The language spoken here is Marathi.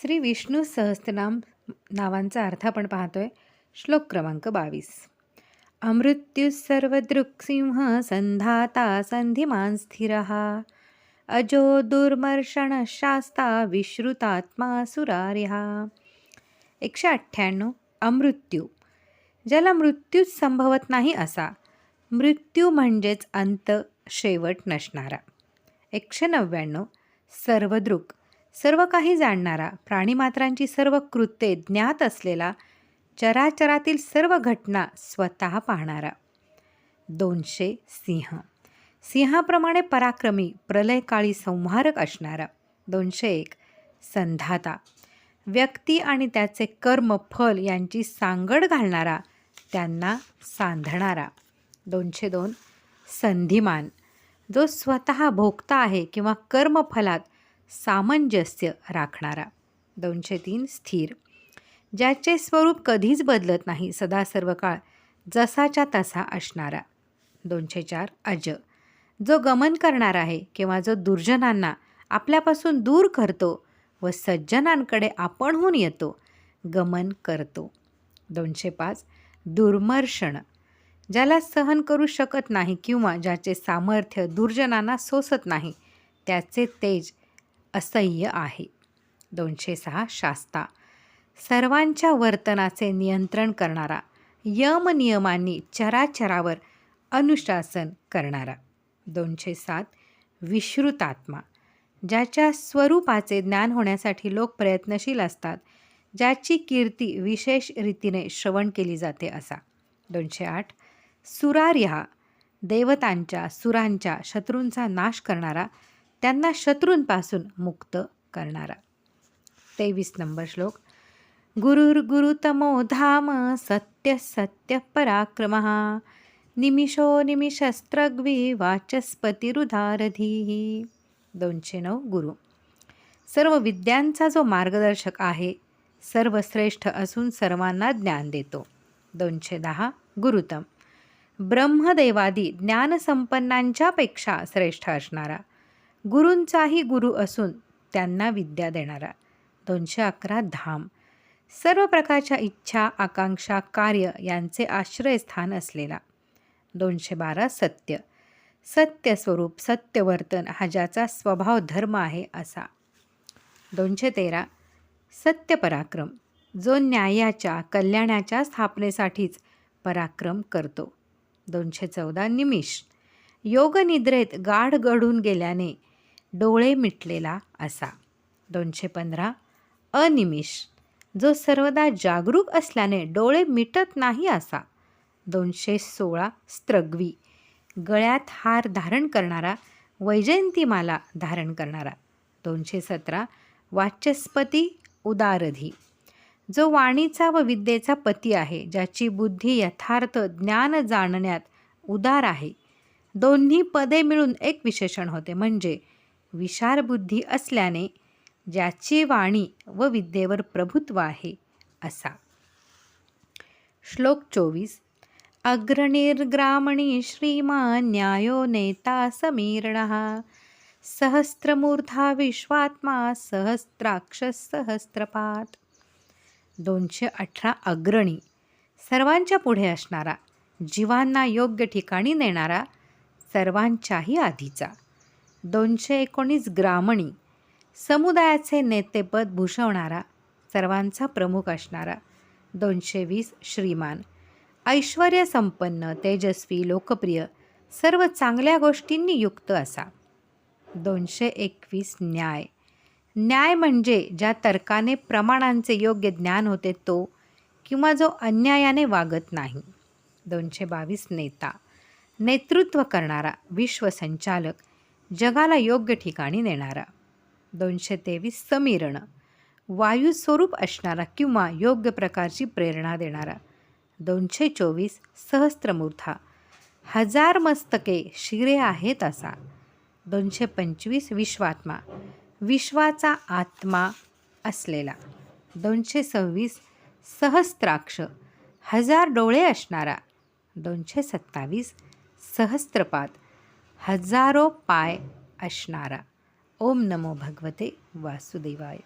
श्री विष्णू सहस्त्रनाम नावांचा अर्थ आपण पाहतोय. श्लोक क्रमांक बावीस. अमृत्युसर्वदृक्सिंह संधाता संधिमान स्थिर। अजो दुर्मर्षण शास्ता विश्रुतात्मा सुरारिहा एकशे अठ्ठ्याण्णव. अमृत्यू. ज्याला मृत्यूच संभवत नाही असा मृत्यू म्हणजेच अंत शेवट नसणारा. एकशे नव्याण्णव. सर्वदृक. सर्व काही जाणणारा प्राणीमात्रांची सर्व कृत्ये ज्ञात असलेला चराचरातील सर्व घटना स्वतः पाहणारा. दोनशे सिंह. सिंहाप्रमाणे पराक्रमी प्रलयकाळी संहारक असणारा. दोनशे एक. संधाता. व्यक्ती आणि त्याचे कर्म फल यांची सांगड घालणारा त्यांना सांधणारा. दोनशे दोन. संधिमान. जो स्वतः भोगता आहे किंवा कर्मफलात सामंजस्य राखणारा. दोनशे तीन स्थिर. ज्याचे स्वरूप कधीच बदलत नाही सदा सर्व काळ जसाच्या तसा असणारा. दोनशे चार अज. जो गमन करणार आहे किंवा जो दुर्जनांना आपल्यापासून दूर करतो व सज्जनांकडे आपणहून येतो गमन करतो. दोनशे पाच दुर्मर्षण. ज्याला सहन करू शकत नाही किंवा ज्याचे सामर्थ्य दुर्जनांना सोसत नाही त्याचे तेज असह्य आहे. दोनशे सहा शास्ता. सर्वांच्या वर्तनाचे नियंत्रण करणारा यमनियमांनी चराचरावर अनुशासन करणारा. दोनशे सात विश्रुतात्मा. ज्याच्या स्वरूपाचे ज्ञान होण्यासाठी लोक प्रयत्नशील असतात ज्याची कीर्ती विशेष रीतीने श्रवण केली जाते असा. दोनशे आठ सुरार्या देवतांच्या सुरांच्या शत्रूंचा नाश करणारा त्यांना शत्रूंपासून मुक्त करणारा. तेवीस नंबर श्लोक. गुरुर्गुरुतमो धाम सत्य सत्य पराक्रम। निमिषो निमिषस्त्रग्वी वाचस्पतिरुधारधी दोनशे नऊ गुरु. सर्व विद्यांचा जो मार्गदर्शक आहे सर्वश्रेष्ठ असून सर्वांना ज्ञान देतो. दोनशे दहा गुरुतम. ब्रह्मदेवादी ज्ञानसंपन्नांच्यापेक्षा श्रेष्ठ असणारा गुरूंचाही गुरु असून त्यांना विद्या देणारा. दोनशे अकरा धाम. सर्व प्रकारच्या इच्छा आकांक्षा कार्य यांचे आश्रयस्थान असलेला. दोनशे बारा सत्य. सत्यस्वरूप सत्यवर्तन हा ज्याचा स्वभाव धर्म आहे असा. दोनशे तेरा. सत्य पराक्रम. जो न्यायाच्या कल्याणाच्या स्थापनेसाठीच पराक्रम करतो. दोनशे चौदा निमिष. योगनिद्रेत गाढ घडून गेल्याने डोळे मिटलेला असा. दोनशे पंधरा. अनिमिष. जो सर्वदा जागरूक असल्याने डोळे मिटत नाही असा. दोनशे सोळा. स्त्रग्वी. गळ्यात हार धारण करणारा वैजयंतीमाला धारण करणारा. दोनशे सतरा. वाचस्पती उदारधी. जो वाणीचा व विद्येचा पती आहे ज्याची बुद्धी यथार्थ ज्ञान जाणण्यात उदार आहे. दोन्ही पदे मिळून एक विशेषण होते. म्हणजे विशारबुद्धी असल्याने ज्याची वाणी व विद्येवर प्रभुत्व आहे असा. श्लोक चोवीस. अग्रणिर्ग्रामणी श्रीमान न्यायो नेता समीरण। सहस्त्रमूर्धा विश्वात्मा सहस्त्राक्ष सहस्त्रपात दोनशे अठरा अग्रणी. सर्वांच्या पुढे असणारा जीवांना योग्य ठिकाणी नेणारा सर्वांच्याही आधीचा. दोनशे एकोणीस ग्रामणी समुदायाचे नेतेपद भूषवणारा सर्वांचा प्रमुख असणारा दोनशे वीस श्रीमान ऐश्वर संपन्न तेजस्वी लोकप्रिय सर्व चांगल्या गोष्टींनी युक्त असा. दोनशे एकवीस न्याय. न्याय म्हणजे ज्या तर्काने प्रमाणांचे योग्य ज्ञान होते तो किंवा जो अन्यायाने वागत नाही. दोनशे बावीस नेता. नेतृत्व करणारा विश्वसंचालक जगाला योग्य ठिकाणी नेणारा. दोनशे तेवीस समीरण. वायू स्वरूप असणारा किंवा योग्य प्रकारची प्रेरणा देणारा. दोनशे चोवीस सहस्त्रमूर्था. हजार मस्तके शिरे आहेत असा. दोनशे पंचवीस विश्वात्मा. विश्वाचा आत्मा असलेला. दोनशे सव्वीस सहस्त्राक्ष. हजार डोळे असणारा. दोनशे सत्तावीस सहस्त्रपाद. हजारो पाय असणारा. ओम नमो भगवते वासुदेवाय.